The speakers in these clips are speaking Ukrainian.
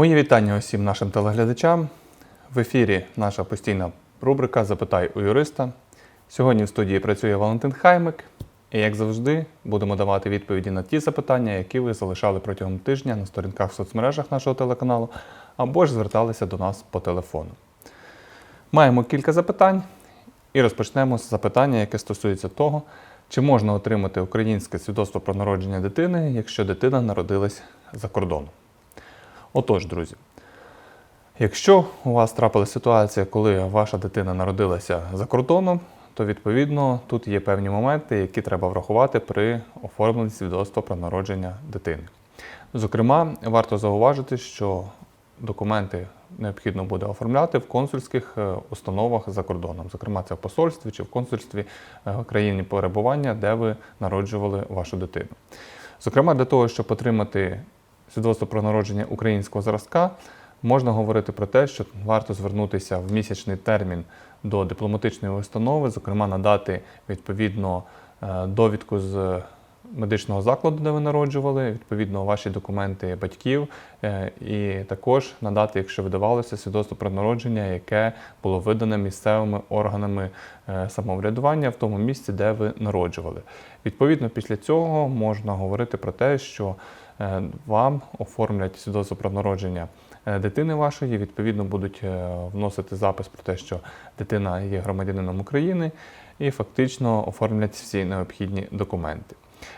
Мої вітання усім нашим телеглядачам. В ефірі наша постійна рубрика Запитай у юриста. Сьогодні в студії працює Валентин Хаймик. І як завжди, будемо давати відповіді на ті запитання, які ви залишали протягом тижня на сторінках в соцмережах нашого телеканалу, або ж зверталися до нас по телефону. Маємо кілька запитань і розпочнемо з запитання, яке стосується того, чи можна отримати українське свідоцтво про народження дитини, якщо дитина народилась за кордоном. Отож, друзі, якщо у вас трапилася ситуація, коли ваша дитина народилася за кордоном, то відповідно тут є певні моменти, які треба врахувати при оформленні свідоцтва про народження дитини. Зокрема, варто зауважити, що документи необхідно буде оформляти в консульських е, установах за кордоном, зокрема, це в посольстві чи в консульстві е, країни перебування, де ви народжували вашу дитину. Зокрема, для того, щоб отримати свідоцтво про народження українського зразка, можна говорити про те, що варто звернутися в місячний термін до дипломатичної установи, зокрема, надати відповідно е, довідку з медичного закладу, де ви народжували, відповідно, ваші документи батьків, е, і також надати, якщо видавалося, свідоцтво про народження, яке було видане місцевими органами е, самоврядування в тому місці, де ви народжували. Відповідно, після цього можна говорити про те, що вам оформлять свідоцтво про народження е, дитини вашої, відповідно будуть е, вносити запис про те, що дитина є громадянином України, і фактично оформлять всі необхідні документи.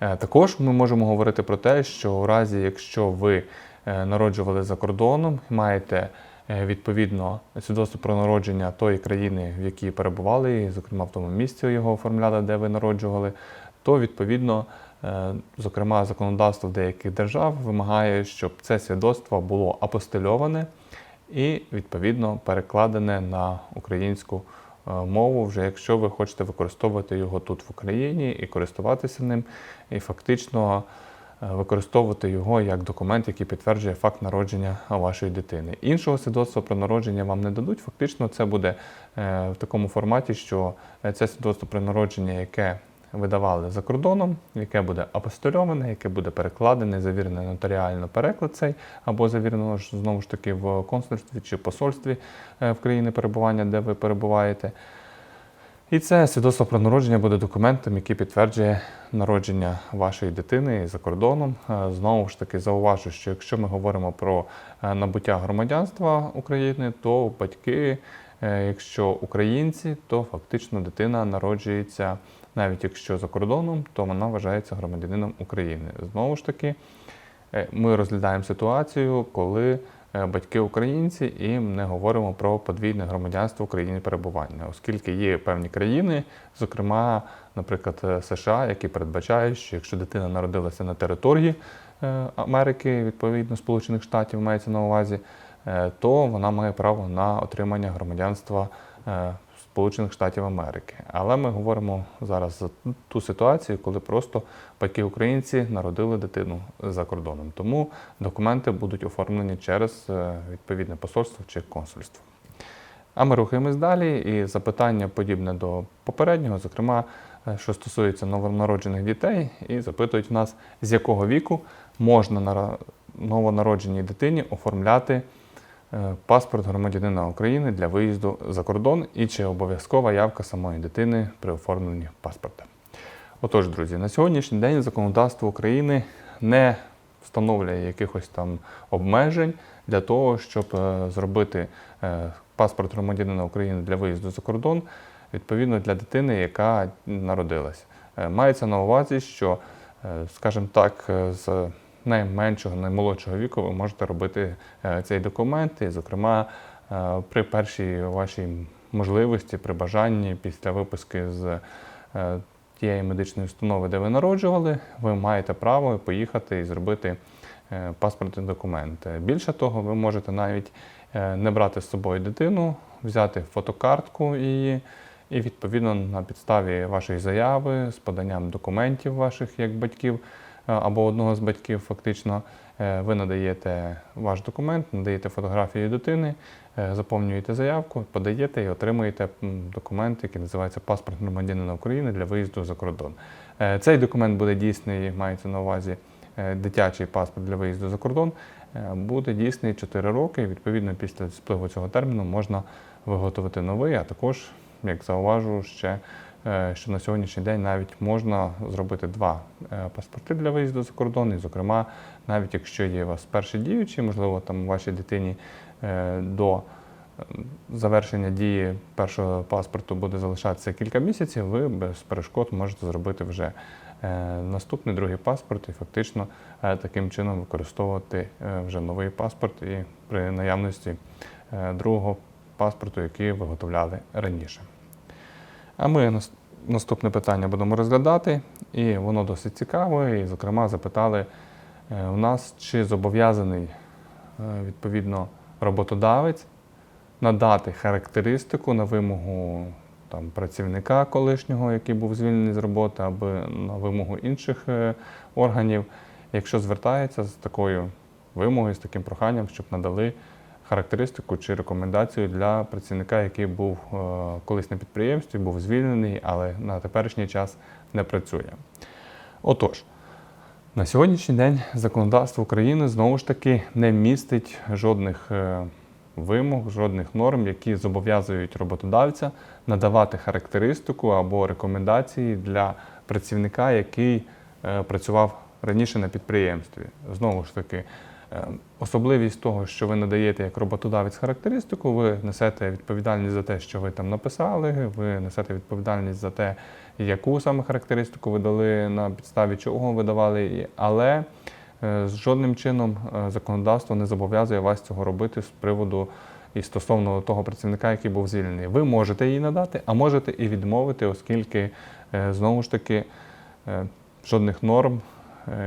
Е, Також ми можемо говорити про те, що у разі, якщо ви е, народжували за кордоном, маєте е, відповідно свідоцтво про народження тої країни, в якій перебували, і, зокрема в тому місці його оформляли, де ви народжували, то відповідно, е, зокрема, законодавство деяких держав вимагає, щоб це свідоцтво було апостильоване і відповідно перекладене на українську е, мову, вже якщо ви хочете використовувати його тут в Україні і користуватися ним, і фактично е, використовувати його як документ, який підтверджує факт народження вашої дитини. Іншого свідоцтва про народження вам не дадуть. Фактично, це буде е, в такому форматі, що е, це свідоцтво про народження, яке видавали за кордоном, яке буде апостильоване, яке буде перекладене, завірене нотаріально переклад цей, або завірено знову ж таки в консульстві чи посольстві е, в країни перебування, де ви перебуваєте. І це свідоцтво про народження буде документом, який підтверджує народження вашої дитини за кордоном. Е, Знову ж таки, зауважу, що якщо ми говоримо про е, набуття громадянства України, то батьки, якщо українці, то фактично дитина народжується, навіть якщо за кордоном, то вона вважається громадянином України. Знову ж таки, Е, Ми розглядаємо ситуацію, коли е, батьки українці і не говоримо про подвійне громадянство в країні перебування, оскільки є певні країни, зокрема, наприклад, е, США, які передбачають, що якщо дитина народилася на території Америки, відповідно Сполучених Штатів мається на увазі, то вона має право на отримання громадянства Сполучених Штатів Америки. Але ми говоримо зараз за ту ситуацію, коли просто батьки українці народили дитину за кордоном. Тому документи будуть оформлені через е, відповідне посольство чи консульство. А ми рухаємось далі, і запитання подібне до попереднього, зокрема, е, що стосується новонароджених дітей, і запитують в нас, з якого віку можна нара- новонародженій дитині оформляти паспорт громадянина України для виїзду за кордон і чи обов'язкова явка самої дитини при оформленні паспорта. Отож, друзі, на сьогоднішній день законодавство України не встановлює якихось там обмежень для того, щоб е, зробити е, паспорт громадянина України для виїзду за кордон відповідно для дитини, яка народилась. Е, Мається на увазі, що, е, скажімо так, е, з найменшого, наймолодшого віку ви можете робити е, цей документ, і, зокрема, е, при першій вашій можливості, при бажанні після виписки з е, тієї медичної установи, де ви народжували, ви маєте право поїхати і зробити паспортний документ. Більше того, ви можете навіть не брати з собою дитину, взяти фотокартку її. І відповідно на підставі вашої заяви з поданням документів ваших як батьків або одного з батьків, фактично, е, ви надаєте ваш документ, надаєте фотографію дитини, е, заповнюєте заявку, подаєте і отримуєте документ, який називається паспорт громадянина України для виїзду за кордон. Е, Цей документ буде дійсний, мається на увазі дитячий паспорт для виїзду за кордон. буде дійсний 4 роки. і, Відповідно, після спливу цього терміну можна виготовити новий, а також, як зауважу, ще що на сьогоднішній день навіть можна зробити два е, паспорти для виїзду за кордон. І, зокрема, навіть якщо є у вас перший діючий, можливо, там вашій дитині е, до е, завершення дії першого паспорту буде залишатися кілька місяців, ви без перешкод можете зробити вже е, наступний другий паспорт і фактично е, таким чином використовувати е, вже новий паспорт і при наявності е, другого паспорту, який виготовляли раніше. А ми наступне питання будемо розглядати, і воно досить цікаве. І, зокрема, запитали е, у нас, чи зобов'язаний е, відповідно роботодавець надати характеристику на вимогу там, працівника колишнього, який був звільнений з роботи, або на вимогу інших е, органів, якщо звертається з такою вимогою, з таким проханням, щоб надали характеристику чи рекомендацію для працівника, який був е, колись на підприємстві, був звільнений, але на теперішній час не працює. Отож, на сьогоднішній день законодавство України знову ж таки не містить жодних е, вимог, жодних норм, які зобов'язують роботодавця надавати характеристику або рекомендації для працівника, який е, працював раніше на підприємстві. Знову ж таки, особливість того, що ви надаєте як роботодавець характеристику, ви несете відповідальність за те, що ви там написали, ви несете відповідальність за те, яку саме характеристику ви дали, на підставі чого ви давали але е, з жодним чином е, законодавство не зобов'язує вас цього робити з приводу і стосовно того працівника, який був звільнений. Ви можете її надати, а можете і відмовити, оскільки е, знову ж таки е, жодних норм, е,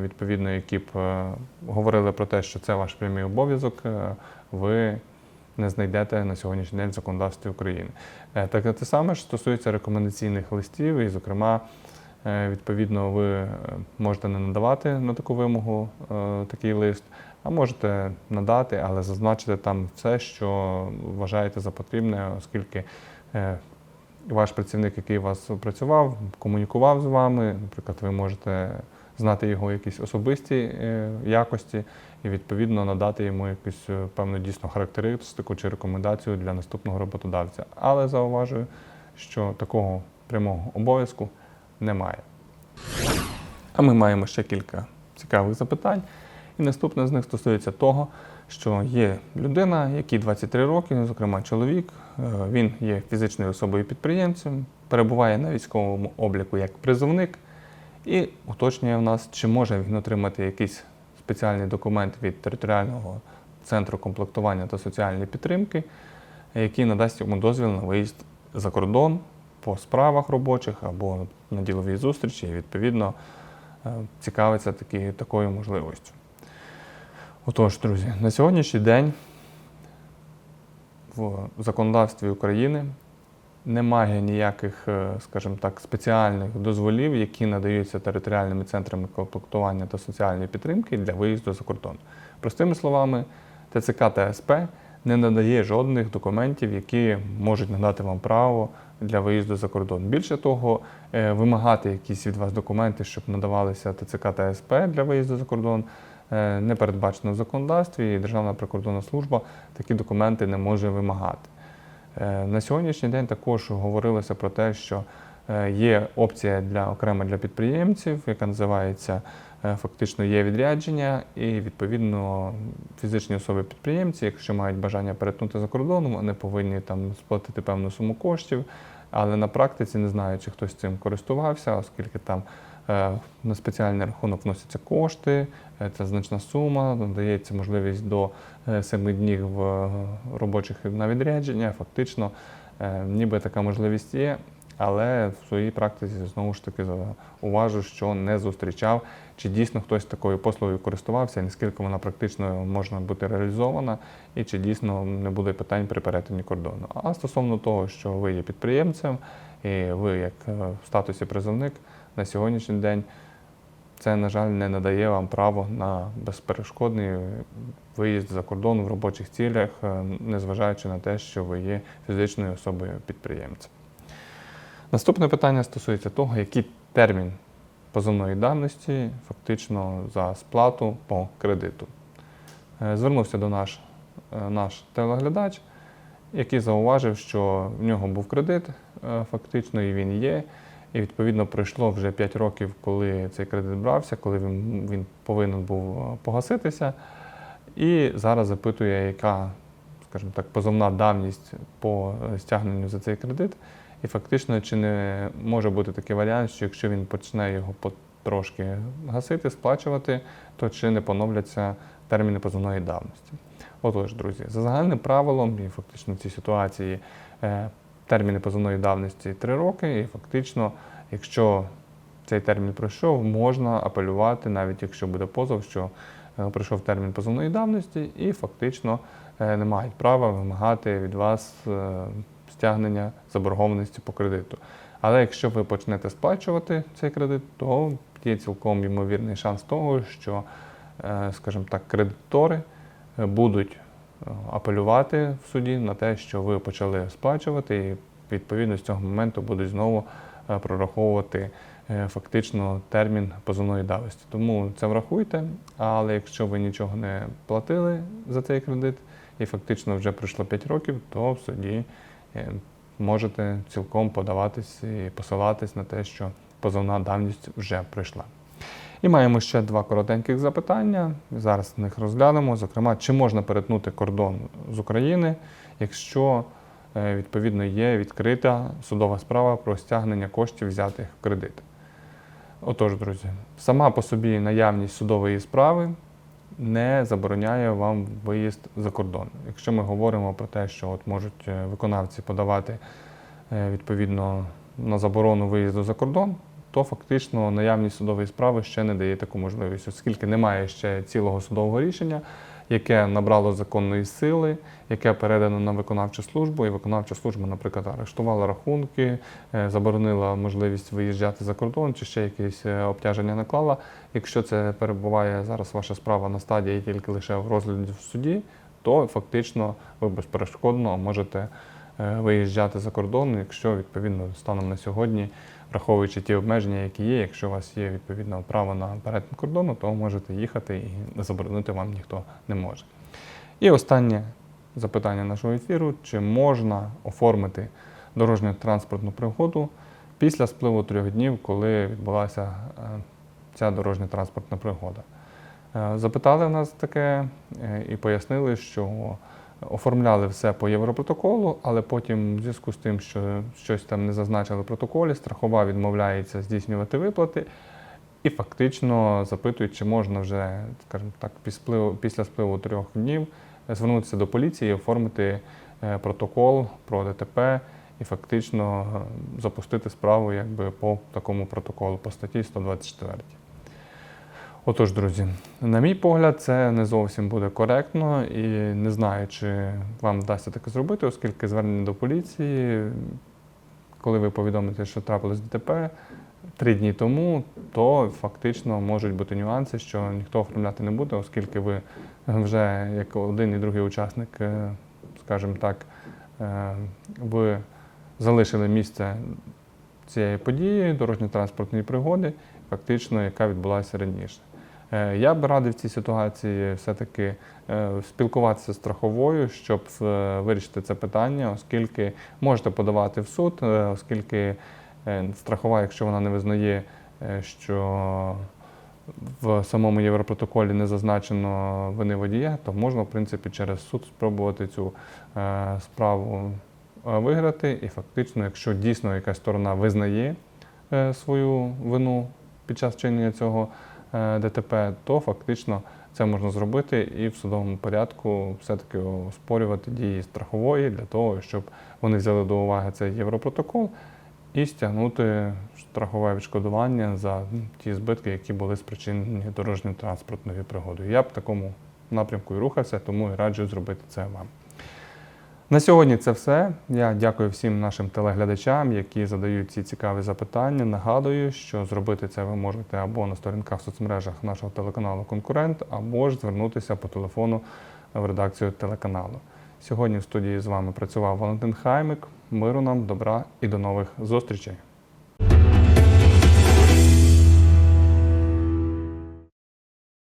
відповідно, які б е, говорили про те, що це ваш прямий обов'язок, е, ви не знайдете на сьогоднішній день в законодавстві України. Е, Так те саме ж стосується рекомендаційних листів, і, зокрема, е, відповідно, ви е, можете не надавати на таку вимогу е, такий лист, а можете надати, але зазначити там все, що вважаєте за потрібне, оскільки е, ваш працівник, який вас працював, комунікував з вами. Наприклад, ви можете знати його якісь особисті е, якості і відповідно надати йому якусь е, певну дійсно характеристику чи рекомендацію для наступного роботодавця. Але зауважую, що такого прямого обов'язку немає. А ми маємо ще кілька цікавих запитань. І наступне з них стосується того, що є людина, якій 23 роки, зокрема чоловік, е, він є фізичною особою підприємцем, перебуває на військовому обліку як призовник, і уточнює в нас, чи може він отримати якийсь спеціальний документ від територіального центру комплектування та соціальної підтримки, який надасть йому дозвіл на виїзд за кордон по справах робочих або на діловій зустрічі, і відповідно е, цікавиться такі, такою можливістю. Отож, друзі, на сьогоднішній день в законодавстві України немає ніяких, е, скажімо так, спеціальних дозволів, які надаються територіальними центрами комплектування та соціальної підтримки для виїзду за кордон. Простими словами, ТЦК та СП не надає жодних документів, які можуть надати вам право для виїзду за кордон. Більше того, е, вимагати якісь від вас документи, щоб надавалися ТЦК та СП для виїзду за кордон, е, не передбачено в законодавстві, і Державна прикордонна служба такі документи не може вимагати. Е, На сьогоднішній день також говорилося про те, що е, є опція для окремо для підприємців, яка називається е, фактично є відрядження, і відповідно фізичні особи-підприємці, якщо мають бажання перетнути за кордоном, вони повинні там сплатити певну суму коштів. Але на практиці не знаю, чи хтось цим користувався, оскільки там на спеціальний рахунок вносяться кошти, е, це значна сума, надається можливість до е, семи днів е, робочих на відрядження. Фактично, е, ніби така можливість є, але в своїй практиці знову ж таки уважу, що не зустрічав, чи дійсно хтось такою послугою користувався, наскільки вона практично можна бути реалізована, і чи дійсно не буде питань при перетині кордону. А стосовно того, що ви є підприємцем, і ви як е, в статусі призовник на сьогоднішній день. Це, на жаль, не надає вам право на безперешкодний виїзд за кордон в робочих цілях, е, незважаючи на те, що ви є фізичною особою підприємцем. Наступне питання стосується того, який термін позовної давності фактично за сплату по кредиту. Е, Звернувся до наш, е, наш телеглядач, який зауважив, що в нього був кредит, фактично, і він є. І відповідно пройшло вже 5 років, коли цей кредит брався, коли він, він повинен був е, погаситися. І зараз запитує, яка, скажімо так, позовна давність по е, стягненню за цей кредит. І фактично, чи не може бути такий варіант, що якщо він почне його потрошки гасити, сплачувати, то чи не поновляться терміни позовної давності. Отож, друзі, за загальним правилом, і фактично в цій ситуації е, терміни позовної давності 3 роки, і фактично, якщо цей термін пройшов, можна апелювати, навіть якщо буде позов, що е, пройшов термін позовної давності, і фактично е, не мають права вимагати від вас е, стягнення заборгованості по кредиту. Але якщо ви почнете сплачувати цей кредит, то є цілком ймовірний шанс того, що, скажімо так, кредитори будуть апелювати в суді на те, що ви почали сплачувати, і відповідно з цього моменту будуть знову е, прораховувати е, фактично термін позовної давності. Тому це врахуйте. Але якщо ви нічого не платили за цей кредит і фактично вже пройшло 5 років, то в суді е, можете цілком подаватись і посилатись на те, що позовна давність вже пройшла. І маємо ще два коротеньких запитання. Зараз них розглянемо. Зокрема, чи можна перетнути кордон з України, якщо е, відповідно є відкрита судова справа про стягнення коштів, взятих в кредит. Отож, друзі, сама по собі наявність судової справи не забороняє вам виїзд за кордон. Якщо ми говоримо про те, що от можуть е, виконавці подавати е, відповідно на заборону виїзду за кордон, то фактично наявність судової справи ще не дає таку можливість, оскільки немає ще цілого судового рішення, яке набрало законної сили, яке передано на виконавчу службу, і виконавча служба, наприклад, арештувала рахунки, е, заборонила можливість виїжджати за кордон чи ще якесь е, обтяження наклала. Якщо це перебуває зараз ваша справа на стадії тільки лише в розгляді в суді, то фактично ви безперешкодно можете е, виїжджати за кордон, якщо відповідно станом на сьогодні, враховуючи ті обмеження, які є, якщо у вас є відповідно право на перетин кордону, то можете їхати і заборонити вам ніхто не може. І останнє запитання нашого ефіру: чи можна оформити дорожню транспортну пригоду після спливу трьох днів, коли відбулася е, ця дорожня транспортна пригода? Е, Запитали в нас таке е, і пояснили, що оформляли все по європротоколу, але потім, в зв'язку з тим, що щось там не зазначили в протоколі, страхова відмовляється здійснювати виплати. І фактично запитують, чи можна вже, скажімо так, після спливу, трьох днів звернутися до поліції і оформити е, протокол про ДТП і фактично е, запустити справу якби по такому протоколу, по статті 124. Отож, друзі, на мій погляд, це не зовсім буде коректно і не знаю, чи вам вдасться таке зробити, оскільки звернення до поліції, коли ви повідомите, що трапилось ДТП три дні тому, то фактично можуть бути нюанси, що ніхто оформляти не буде, оскільки ви вже як один і другий учасник, е, скажімо так, е, ви залишили місце цієї події, дорожньо-транспортної пригоди, фактично, яка відбулася раніше. Е, Я б радив в цій ситуації все-таки е, спілкуватися з страховою, щоб е, вирішити це питання, оскільки можете подавати в суд, оскільки страхова, якщо вона не визнає, що в самому Європротоколі не зазначено вини водія, то можна, в принципі, через суд спробувати цю справу виграти. І фактично, якщо дійсно якась сторона визнає свою вину під час вчинення цього ДТП, то фактично це можна зробити і в судовому порядку все-таки оспорювати дії страхової для того, щоб вони взяли до уваги цей європротокол і стягнути страхове відшкодування за ті збитки, які були спричинені дорожньою транспортною пригодою. Я б такому напрямку і рухався, тому і раджу зробити це вам. На сьогодні це все. Я дякую всім нашим телеглядачам, які задають ці цікаві запитання. Нагадую, що зробити це ви можете або на сторінках в соцмережах нашого телеканалу Конкурент, або ж звернутися по телефону в редакцію телеканалу. Сьогодні в студії з вами працював Валентин Хаймик. Миру нам, добра і до нових зустрічей.